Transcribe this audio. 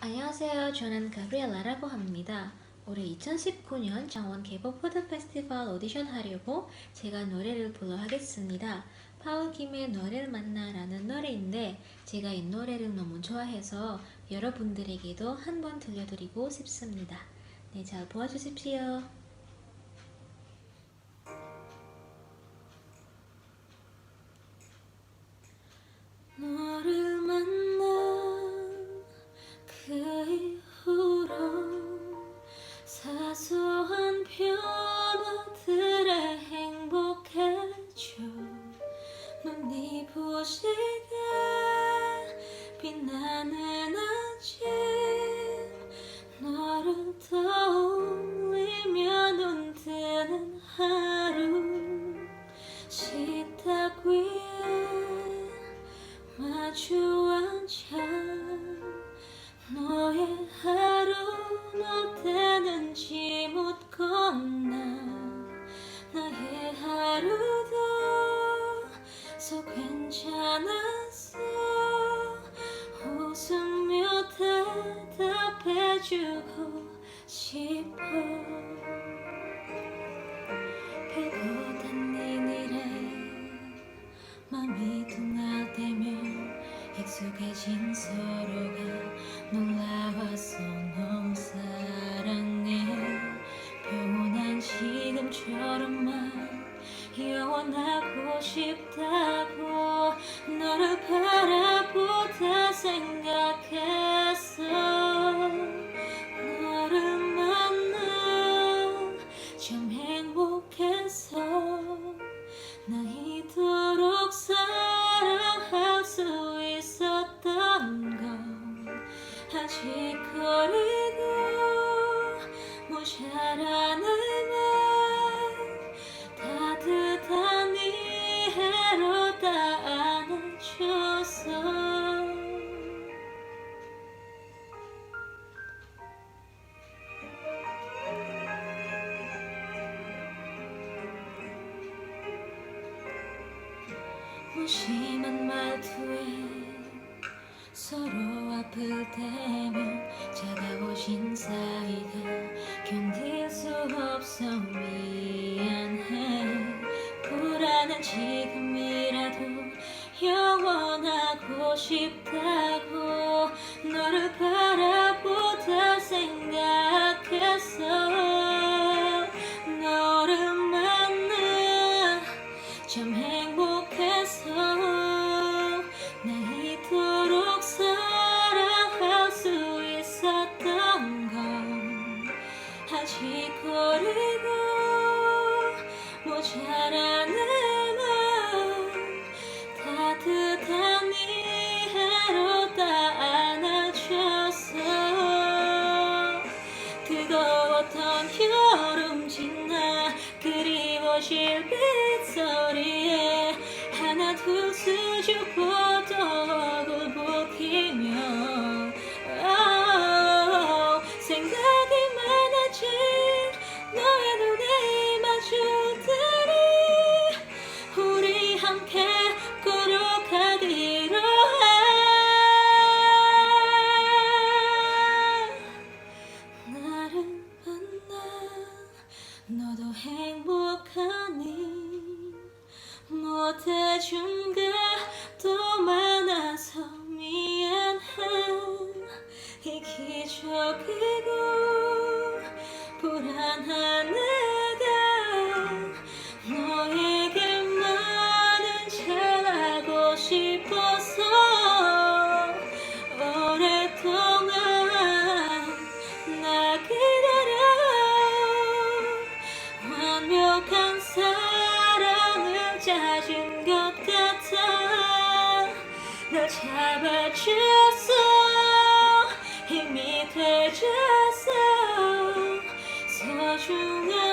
안녕하세요. 저는 가브리엘라라고 합니다. 올해 2019년 장원 K-pop 푸드 페스티벌 오디션 하려고 제가 노래를 불러 하겠습니다. 파울 김의 너를 만나라는 노래인데 제가 이 노래를 너무 좋아해서 여러분들에게도 한번 들려드리고 싶습니다. 네, 잘 보아주십시오. 마주 앉아 너의 하루는 어땠는지 묻건 나 나의 하루도 서 괜찮았어. 웃으며 대답해주고 싶어 영원하고 싶다고 너를 바라보 무심한 말투에 서로 앞을 대면 차가워진 사이가 견딜 수 없어 미안해. 불안한 지금이라도 영원하고 싶다고 뜨거웠던 여름 지나 그리워질 빗 해준 게또 많아서 미안해. 이기적이고 불안한 내가 너에게만은 잘하고 싶어서 오랫동안 나 기다려. 완벽한 사랑을 찾은 것 잡아줬어. 힘이 돼줬어. 소중한